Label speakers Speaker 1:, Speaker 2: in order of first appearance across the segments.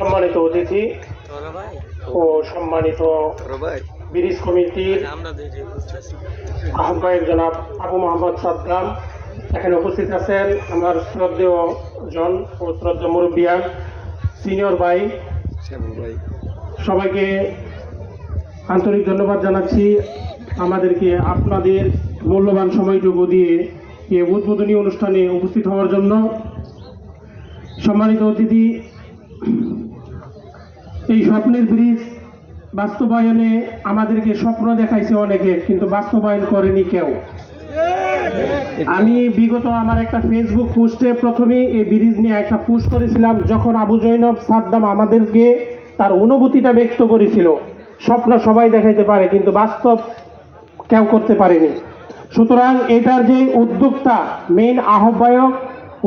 Speaker 1: সম্মানিত অতিথি ও সম্মানিত ব্রিজ কমিটির আহ্বায়ক জনাব আবু মোহাম্মদ সাদ্দাম। এখানে উপস্থিত আছেন আমার শ্রদ্ধেয় জন ও শ্রদ্ধা মুরব্বিয়ান সিনিয়র ভাই। সবাইকে আন্তরিক ধন্যবাদ জানাচ্ছি। আমাদেরকে আপনাদের মূল্যবান সময়টুকু দিয়ে এই উদ্বোধনী অনুষ্ঠানে উপস্থিত হওয়ার জন্য। সম্মানিত অতিথি এই স্বপ্নের ব্রিজ বাস্তবায়নে আমাদেরকে স্বপ্ন দেখাইছে অনেকে, কিন্তু বাস্তবায়ন করেনি কেউ। আমি বিগত আমার একটা ফেসবুক পোস্টে প্রথমে এই ব্রিজ নিয়ে একটা পোস্ট করেছিলাম, যখন আবু জৈনব সাদ্দাম আমাদেরকে তার অনুভূতিটা ব্যক্ত করেছিল। স্বপ্ন সবাই দেখাইতে পারে, কিন্তু বাস্তব কেউ করতে পারেনি। সুতরাং এটার যে উদ্যোক্তা মেইন আহ্বায়ক,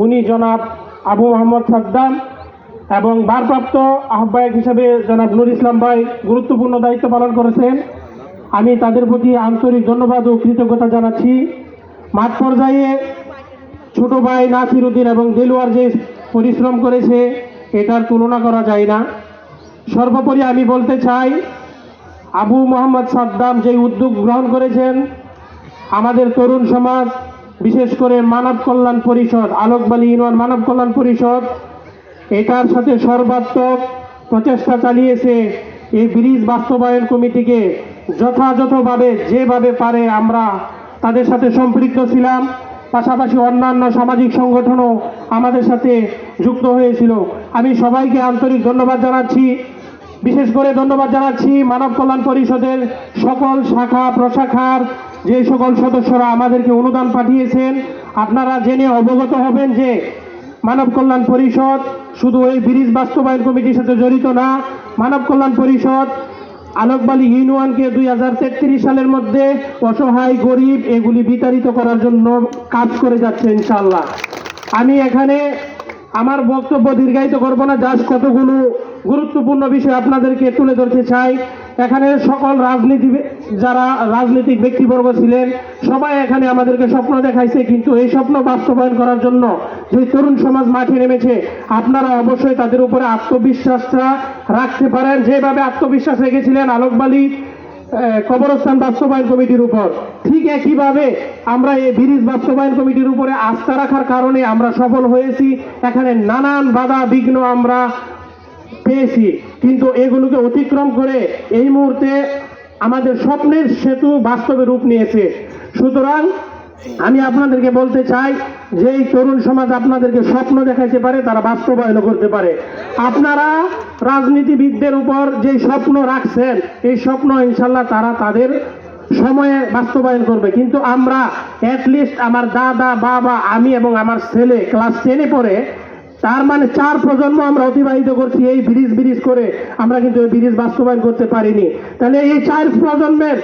Speaker 1: উনি জনাব আবু মোহাম্মদ সাদ্দাম এবং ভারপ্রাপ্ত আহ্বায়ক হিসেবে জনাব নুর ইসলাম ভাই গুরুত্বপূর্ণ দায়িত্ব পালন করেছেন। আমি তাদের প্রতি আন্তরিক ধন্যবাদ ও কৃতজ্ঞতা জানাচ্ছি। মাঠ পর্যায়ে ছোট ভাই নাসির উদ্দিন এবং দেলোয়ার যে পরিশ্রম করেছে, এটার তুলনা করা যায় না। সর্বোপরি আমি বলতে চাই, আবু মোহাম্মদ সাদ্দাম যে উদ্যোগ গ্রহণ করেছেন, আমাদের তরুণ সমাজ, বিশেষ করে মানব কল্যাণ পরিষদ, আলোকবালী ইউনিয়ন মানব কল্যাণ পরিষদ এটার সাথে সর্বাত্মক প্রচেষ্টা চালিয়েছে এই ব্রিজ বাস্তবায়ন কমিটিকে যথাযথভাবে যেভাবে পারে আমরা তাদের সাথে সম্পৃক্ত ছিলাম। পাশাপাশি অন্যান্য সামাজিক সংগঠনও আমাদের সাথে যুক্ত হয়েছিল। আমি সবাইকে আন্তরিক ধন্যবাদ জানাচ্ছি। বিশেষ করে ধন্যবাদ জানাচ্ছি মানব কল্যাণ পরিষদের সকল শাখা, প্রশাখার যে সকল সদস্যরা আমাদেরকে অনুদান পাঠিয়েছেন। আপনারা জেনে অবগত হবেন যে মানব কল্যাণ পরিষদ শুধু এই ব্রিজ বাস্তবায়ন কমিটির সাথে জড়িত না, মানব কল্যাণ পরিষদ আলোকবালী ইউনিয়নকে দুই হাজার তেত্রিশ সালের মধ্যে অসহায়, গরিব এগুলি বিতাড়িত করার জন্য কাজ করে যাচ্ছে ইনশাল্লাহ আমি এখানে আমার বক্তব্য দীর্ঘায়িত করব না, জাস্ট কতগুলো গুরুত্বপূর্ণ বিষয় আপনাদেরকে তুলে ধরতে চাই। এখানে সকল রাজনীতি যারা রাজনৈতিক ব্যক্তিবর্গ ছিলেন, সবাই এখানে আমাদেরকে স্বপ্ন দেখাইছে, কিন্তু এই স্বপ্ন বাস্তবায়ন করার জন্য যে তরুণ সমাজ মাঠে নেমেছে, আপনারা অবশ্যই তাদের উপরে আত্মবিশ্বাসটা রাখতে পারেন। যেভাবে আত্মবিশ্বাস রেখেছিলেন আলোকবালী কবরস্থান বাস্তবায়ন কমিটির উপর, ঠিক একইভাবে আমরা এই ব্রিজ বাস্তবায়ন কমিটির উপরে আস্থা রাখার কারণে আমরা সফল হয়েছি। এখানে নানান বাধা বিঘ্ন আমরা পেয়েছি। কিন্তু এগুলোকে অতিক্রম করে এই মুহূর্তে আমাদের স্বপ্নের সেতু বাস্তবে রূপ নিয়েছে। সুতরাং আমি আপনাদেরকে বলতে চাই যে এই তরুণ সমাজ আপনাদেরকে স্বপ্ন দেখাইতে পারে, তারা বাস্তবায়ন করতে পারে। আপনারা রাজনীতিবিদদের উপর যে স্বপ্ন রাখছেন, এই স্বপ্ন ইনশাল্লাহ তারা তাদের সময়ে বাস্তবায়ন করবে। কিন্তু আমরা অ্যাটলিস্ট আমার দাদা, বাবা, আমি এবং আমার ছেলে ক্লাস টেনে পড়ে তার মানে চার প্রজন্ম আমরা অতিবাহিত করছি, এই ব্রিজ ব্রিজ করে আমরা কিন্তু এই ব্রিজ বাস্তবায়ন করতে পারিনি। তাহলে এই চার প্রজন্মের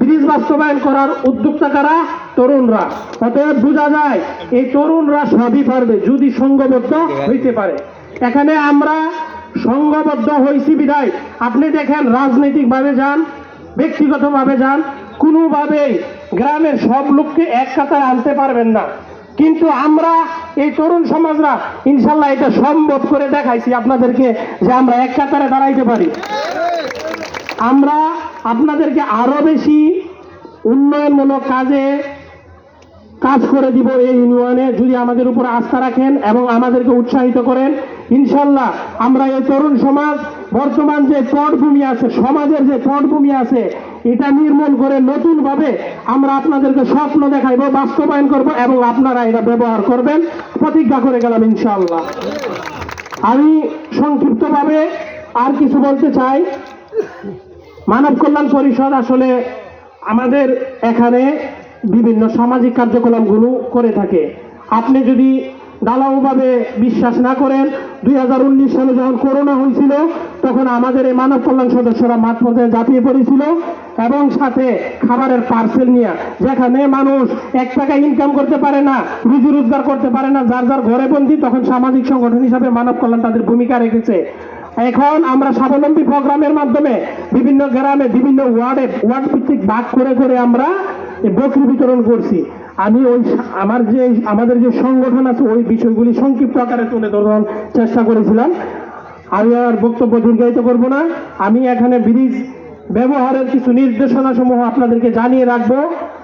Speaker 1: ব্রিজ বাস্তবায়ন করার উদ্যোক্তা কারা? তরুণরা। অতএব বোঝা যায়, এই তরুণরা সবই পারবে, যদি সংঘবদ্ধ হইতে পারে। এখানে আমরা সংঘবদ্ধ হয়েছি বিদায় আপনি দেখেন, রাজনৈতিকভাবে যান, ব্যক্তিগতভাবে যান, কোনোভাবেই গ্রামের সব লোককে এক কাতায় আনতে পারবেন না। কিন্তু আমরা এই তরুণ সমাজরা, ইনশাল্লাহ এটা সম্ভব করে দেখাইছি আপনাদেরকে যে আমরা এক কাতারে দাঁড়াইতে পারি। আমরা আপনাদেরকে আরও বেশি উন্নয়নমূলক কাজে কাজ করে দিব এই ইউনিয়নে, যদি আমাদের উপর আস্থা রাখেন এবং আমাদেরকে উৎসাহিত করেন। ইনশাল্লাহ আমরা এই তরুণ সমাজ, বর্তমান যে পটভূমি আছে, সমাজের যে পটভূমি আছে এটা নির্মূল করে নতুনভাবে আমরা আপনাদেরকে স্বপ্ন দেখাইব, বাস্তবায়ন করব এবং আপনারা এটা ব্যবহার করবেন। প্রতিজ্ঞা করে গেলাম ইনশাল্লাহ আমি সংক্ষিপ্তভাবে আর কিছু বলতে চাই। মানব কল্যাণ পরিষদ আসলে আমাদের এখানে বিভিন্ন সামাজিক কার্যকলাপগুলো করে থাকে। আপনি যদি ঢালাওভাবে বিশ্বাস না করেন, দুই হাজার উনিশ সালে যখন করোনা হয়েছিল তখন আমাদের এই মানব কল্যাণ সদস্যরা মাঠ পর্যায়ে ঝাঁপিয়ে পড়েছিল এবং সাথে খাবারের পার্সেল নিয়ে, যেখানে মানুষ এক টাকা ইনকাম করতে পারে না, রুজি রোজগার করতে পারে না, যার যার ঘরে বন্দি, তখন সামাজিক সংগঠন হিসাবে মানব কল্যাণ তাদের ভূমিকা রেখেছে। এখন আমরা স্বাবলম্বী প্রোগ্রামের মাধ্যমে বিভিন্ন গ্রামে বিভিন্ন ওয়ার্ডে, ওয়ার্ড ভিত্তিক ভাগ করে করে আমরা বকরি বিতরণ করছি। আমি ওই আমার যে, আমাদের যে সংগঠন আছে, ওই বিষয়গুলি সংক্ষিপ্ত আকারে তুলে ধরার চেষ্টা করেছিলাম। আমি আর বক্তব্য দীর্ঘায়িত করব না। আমি এখানে ব্রিজ ব্যবহারের কিছু নির্দেশনা সমূহ আপনাদেরকে জানিয়ে রাখব।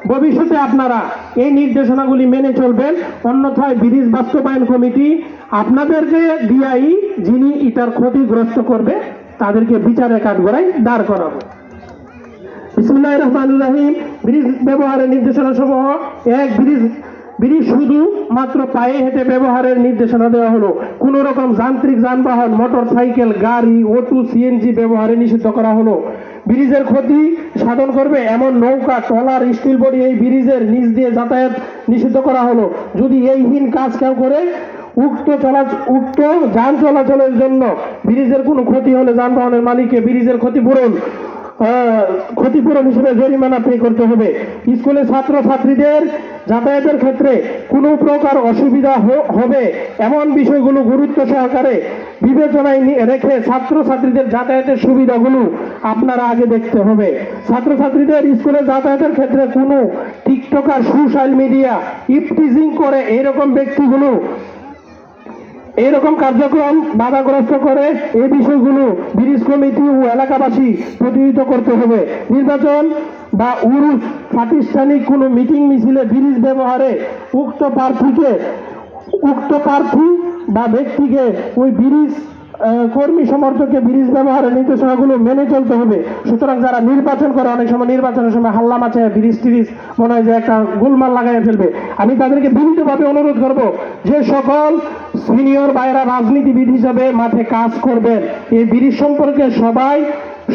Speaker 1: ভবিষ্যতে আপনারা এই নির্দেশনাগুলি মেনে চলবেন। অন্যথায় ব্রিজ বাস্তবায়ন কমিটি আপনাদেরকে দিয়াই যিনি ইটার ক্ষতিগ্রস্ত করবে, তাদেরকে বিচারে কাঠগড়ায় দাঁড় করাবো। বিসমুল্লাহ রহমান রাহিম। ব্রিজ ব্যবহারের নির্দেশনা সমূহ এক, ব্রিজ ব্রিজ শুধু মাত্র পায়ে হেঁটে ব্যবহারের নির্দেশনা দেওয়া হলো। কোন রকম যান্ত্রিক যানবাহন মোটর সাইকেল গাড়ি, অটো সিএনজি ব্যবহারে নিষিদ্ধ করা হলো। ব্রিজের ক্ষতি সাধন করবে এমন নৌকা, ট্রলার, স্টিল বডি এই ব্রিজের নিচ দিয়ে যাতায়াত নিষিদ্ধ করা হলো। যদি এই হীন কাজ কেউ করে, উক্ত চলা উক্ত যান চলাচলের জন্য ব্রিজের কোনো ক্ষতি হলে যানবাহনের মালিককে ব্রিজের ক্ষতিপূরণ ক্ষতিপূরণ হিসেবে জরিমানা পে করতে হবে। স্কুলে ছাত্র ছাত্রীদের যাতায়াতের ক্ষেত্রে কোনো প্রকার অসুবিধা হবে এমন বিষয়গুলো গুরুত্ব সহকারে বিবেচনায় রেখে ছাত্র ছাত্রীদের যাতায়াতের সুবিধাগুলো আপনারা আগে দেখতে হবে। ছাত্র ছাত্রীদের স্কুলে যাতায়াতের ক্ষেত্রে কোনো টিকটকার, সোশ্যাল মিডিয়া ইফটিজিং করে এরকম ব্যক্তিগুলো এইরকম কার্যক্রম বাধাগ্রস্ত করে এই বিষয়গুলো ব্রিজ কমিটি ও এলাকাবাসী প্রতিহিত করতে হবে। নির্বাচন বা উরুস প্রাতিষ্ঠানিক কোনো মিটিং মিছিলে ব্রিজ ব্যবহারে উক্ত প্রার্থীকে, উক্ত প্রার্থী বা ব্যক্তিকে ওই ব্রিজ কর্মী সমর্থককে ব্রিজ ব্যবহারের নির্দেশনাগুলো মেনে চলতে হবে। সুতরাং যারা নির্বাচন করে, অনেক সময় নির্বাচনের সময় হাল্লা মাছে ব্রিজ টিরিজ মনে হয় যে একটা গোলমাল লাগাই ফেলবে। আমি তাদেরকে বিনীতভাবে অনুরোধ করব যে সকল সিনিয়র বাইরা রাজনীতিবিদ হিসাবে মাঠে কাজ করবেন। এই ব্রিজ সম্পর্কে সবাই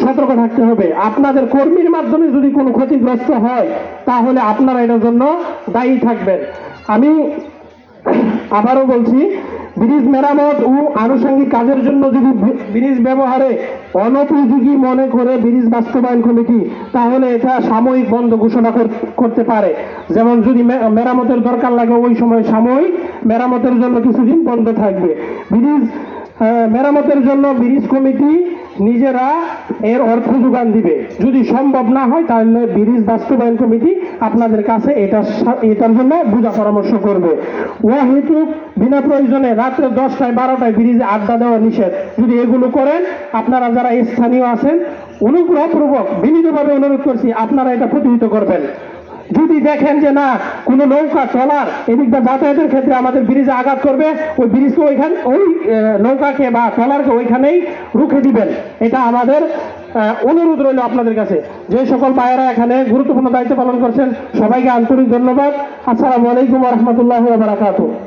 Speaker 1: সতর্ক থাকতে হবে। আপনাদের কর্মীর মাধ্যমে যদি কোনো ক্ষতিগ্রস্ত হয়, তাহলে আপনারা এটার জন্য দায়ী থাকবেন। আমি আবারও বলছি ব্রিজ মেরামত ও আনুষঙ্গিক কাজের জন্য যদি ব্রিজ ব্যবহারে অনুপযোগী মনে করে ব্রিজ বাস্তবায়ন কমিটি, তাহলে এটা সাময়িক বন্ধ ঘোষণা করতে পারে। যেমন যদি মেরামতের দরকার লাগে ওই সময় সাময়িক মেরামতের জন্য কিছুদিন বন্ধ থাকবে। ব্রিজ মেরামতের জন্য ব্রিজ কমিটি নিজেরা এর অর্থ যোগান দিবে। যদি সম্ভব না হয়, তাহলে ব্রিজ বাস্তবায়ন কমিটি আপনাদের কাছে এটা এটার জন্য বুঝা পরামর্শ করবে। ও হেতু বিনা প্রয়োজনে রাত্রে দশটায়, বারোটায় ব্রিজে আড্ডা দেওয়া নিষেধ। যদি এগুলো করেন, আপনারা যারা স্থানীয় আছেন, অনুগ্রহপূর্বক বিনীতভাবে অনুরোধ করছি, আপনারা এটা প্রতিহিত করবেন। যদি দেখেন যে না, কোনো নৌকা চলার এদিক দিয়ে যাতায়াতের ক্ষেত্রে আমাদের ব্রিজে আঘাত করবে, ওই ব্রিজকে ওইখানে, ওই নৌকাকে বা চলারকে ওইখানেই রুখে দিবেন। এটা আমাদের অনুরোধ রইল আপনাদের কাছে। যে সকল ভাইয়েরা এখানে গুরুত্বপূর্ণ দায়িত্ব পালন করছেন, সবাইকে আন্তরিক ধন্যবাদ। আসসালামু আলাইকুম রহমতুল্লাহ বারাকাতু